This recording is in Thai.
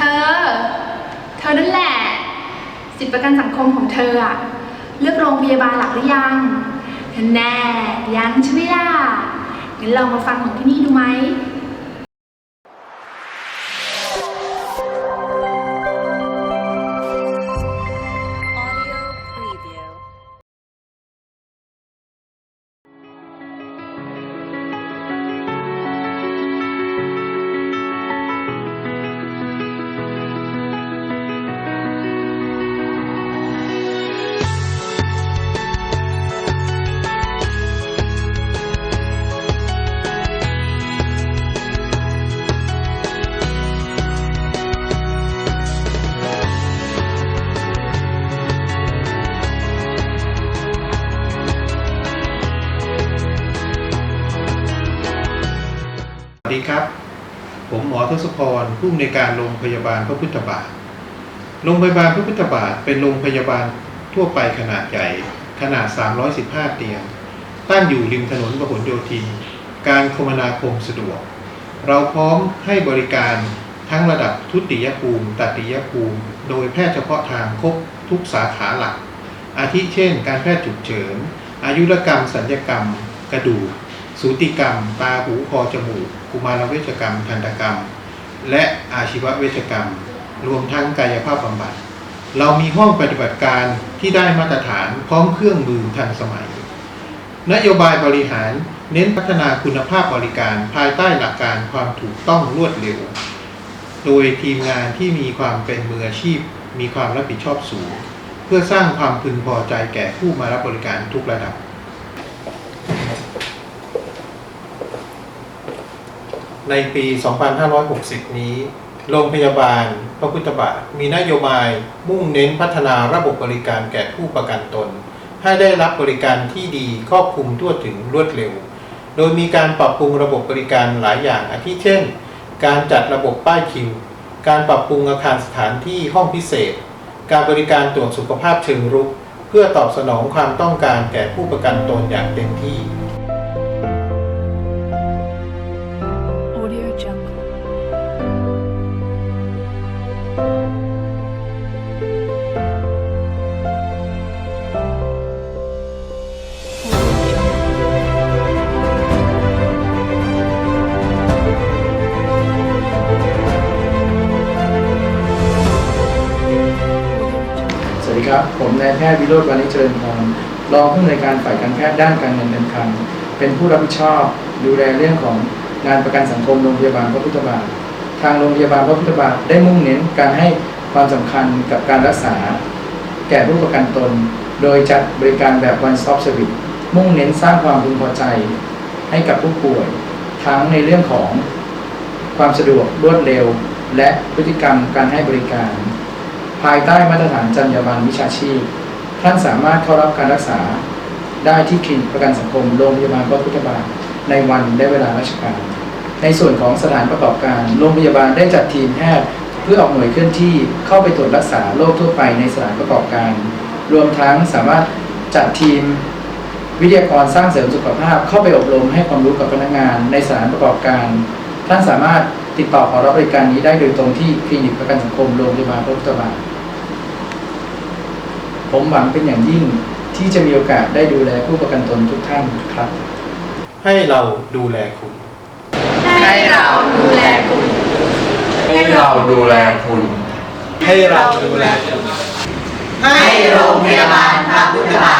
ธอ เธอนั่นแหละ สิทธิประกันสังคมของเธออะเลือกโรงพยาบาลหลักหรือยัง แน่ยังใช่ไหมล่ะงั้นลองมาฟังของที่นี่ดูไหม ดีครับ ผมหมอทศพรผู้อำนวยการโรงพยาบาลพระพุทธบาท โรงพยาบาลพระพุทธบาทเป็นโรงพยาบาลทั่วไปขนาดใหญ่ ขนาด 315 เตียง ตั้งอยู่ริมถนนพหลโยธิน การคมนาคมสะดวก เราพร้อมให้บริการทั้งระดับทุติยภูมิตติยภูมิ โดยแพทย์เฉพาะทางครบทุกสาขาหลัก อาทิเช่น การแพทย์ฉุกเฉิน อายุรกรรม สัญญกรรม กระดูก สูติกรรม ตาหูคอจมูกกุมารเวชกรรม ทันตกรรม และอาชีวเวชกรรม รวมทั้งกายภาพบำบัด เรามีห้องปฏิบัติการที่ได้มาตรฐานพร้อมเครื่องมือทันสมัย นโยบายบริหารเน้นพัฒนาคุณภาพบริการภายใต้หลักการความถูกต้องรวดเร็ว โดยทีมงานที่มีความเป็นมืออาชีพ มีความรับผิดชอบสูง เพื่อสร้างความพึงพอใจแก่ผู้มารับบริการทุกระดับ ในปี 2560 นี้ โรงพยาบาลพระพุทธบาทมีนโยบายมุ่งเน้นพัฒนาระบบบริการแก่ผู้ประกันตน ให้ได้รับบริการที่ดีครอบคลุมทั่วถึงรวดเร็ว โดยมีการปรับปรุงระบบบริการหลายอย่างอาทิเช่น การจัดระบบป้ายคิว การปรับปรุงอาคารสถานที่ห้องพิเศษ การบริการตรวจสุขภาพเชิงรุก เพื่อตอบสนองความต้องการแก่ผู้ประกันตนอย่างเต็มที่ ครับ ผมนายแพทย์วิโรจน์วานิเจริญพรรองผู้อำนวยการฝ่ายการแพทย์ด้านการเงินการคลังเป็นผู้รับผิดชอบดูแลเรื่องของงานประกันสังคมโรงพยาบาลพระพุทธบาท ทางโรงพยาบาลพระพุทธบาทได้มุ่งเน้นการให้ความสำคัญกับการรักษา แก่ผู้ประกันตน โดยจัดบริการแบบ one stop service มุ่งเน้นสร้างความพึงพอใจ ให้กับผู้ป่วย ทั้งในเรื่องของความสะดวกรวดเร็ว และพฤติกรรมการให้บริการ ภายใต้มาตรฐานจรรยาบรรณวิชาชีพ ท่านสามารถเข้ารับการรักษาได้ที่คลินิกประกันสังคมโรงพยาบาลพระพุทธบาทในวันและเวลาราชการ ในส่วนของสถานประกอบการโรงพยาบาลได้จัดทีมแพทย์เพื่อออกหน่วยเคลื่อนที่เข้าไปตรวจรักษาโรคทั่วไปในสถานประกอบการ รวมทั้งสามารถจัดทีมวิทยากรสร้างเสริมสุขภาพ เข้าไปอบรมให้ความรู้กับพนักงานในสถานประกอบการ ท่านสามารถติดต่อขอรับบริการนี้ได้โดยตรงที่คลินิกประกันสังคมโรงพยาบาลพระพุทธบาท ผมหวังเป็นอย่างยิ่งที่จะมีโอกาสได้ดูแลผู้ประกันตนทุกท่านครับ ให้เราดูแลคุณ ให้เราดูแลคุณ ให้เราดูแลคุณ ให้เราดูแลคุณ ให้โรงพยาบาลพระพุทธบาท